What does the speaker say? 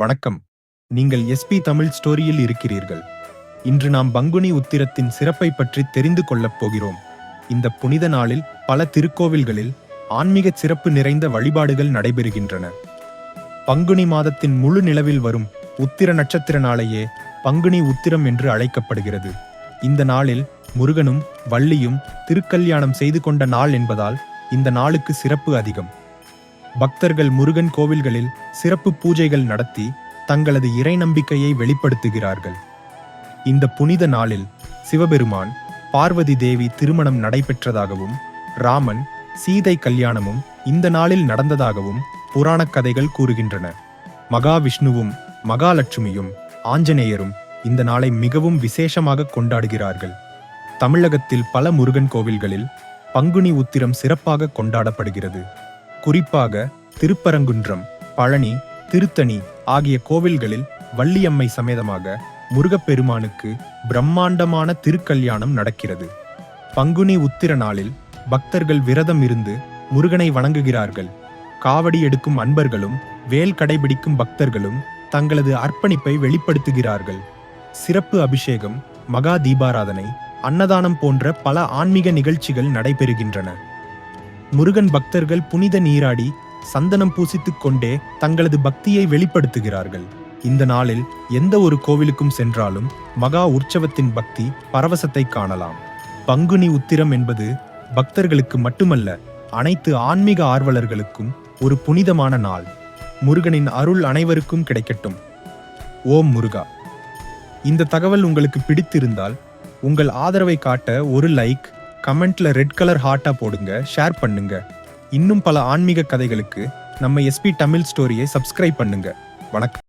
வணக்கம். நீங்கள் எஸ்பி தமிழ் ஸ்டோரியில் இருக்கிறீர்கள். இன்று நாம் பங்குனி உத்திரத்தின் சிறப்பை பற்றி தெரிந்து கொள்ளப் போகிறோம். இந்த புனித நாளில் பல திருக்கோவில்களில் ஆன்மீக சிறப்பு நிறைந்த வழிபாடுகள் நடைபெறுகின்றன. பங்குனி மாதத்தின் முழு நிலவில் வரும் உத்திர நட்சத்திர நாளையே பங்குனி உத்திரம் என்று அழைக்கப்படுகிறது. இந்த நாளில் முருகனும் வள்ளியும் திருக்கல்யாணம் செய்து கொண்ட நாள் என்பதால் இந்த நாளுக்கு சிறப்பு அதிகம். பக்தர்கள் முருகன் கோவில்களில் சிறப்பு பூஜைகள் நடத்தி தங்களது இறை நம்பிக்கையை வெளிப்படுத்துகிறார்கள். இந்த புனித நாளில் சிவபெருமான் பார்வதி தேவி திருமணம் நடைபெற்றதாகவும் ராமன் சீதை கல்யாணமும் இந்த நாளில் நடந்ததாகவும் புராணக் கதைகள் கூறுகின்றன. மகாவிஷ்ணுவும் மகாலட்சுமியும் ஆஞ்சநேயரும் இந்த நாளை மிகவும் விசேஷமாக கொண்டாடுகிறார்கள். தமிழகத்தில் பல முருகன் கோவில்களில் பங்குனி உத்திரம் சிறப்பாக கொண்டாடப்படுகிறது. குறிப்பாக திருப்பரங்குன்றம் பழனி திருத்தணி ஆகிய கோவில்களில் வள்ளியம்மை சமேதமாக முருகப்பெருமானுக்கு பிரம்மாண்டமான திருக்கல்யாணம் நடக்கிறது. பங்குனி உத்திர நாளில் பக்தர்கள் விரதம் இருந்து முருகனை வணங்குகிறார்கள். காவடி எடுக்கும் அன்பர்களும் வேல் கடைபிடிக்கும் பக்தர்களும் தங்களது அர்ப்பணிப்பை வெளிப்படுத்துகிறார்கள். சிறப்பு அபிஷேகம் மகா தீபாராதனை அன்னதானம் போன்ற பல ஆன்மீக நிகழ்ச்சிகள் நடைபெறுகின்றன. முருகன் பக்தர்கள் புனித நீராடி சந்தனம் பூசித்துக் கொண்டே தங்களது பக்தியை வெளிப்படுத்துகிறார்கள். இந்த நாளில் எந்த ஒரு கோவிலுக்கும் சென்றாலும் மகா உற்சவத்தின் பக்தி பரவசத்தை காணலாம். பங்குனி உத்திரம் என்பது பக்தர்களுக்கு மட்டுமல்ல அனைத்து ஆன்மீக ஆர்வலர்களுக்கும் ஒரு புனிதமான நாள். முருகனின் அருள் அனைவருக்கும் கிடைக்கட்டும். ஓம் முருகா. இந்த தகவல் உங்களுக்கு பிடித்திருந்தால் உங்கள் ஆதரவை காட்ட ஒரு லைக் கமெண்ட்ல ரெட் கலர் ஹார்ட்டா போடுங்க ஷேர் பண்ணுங்க. இன்னும் பல ஆன்மீக கதைகளுக்கு நம்ம எஸ்பி தமிழ் ஸ்டோரியை சப்ஸ்கிரைப் பண்ணுங்க. வணக்கம்.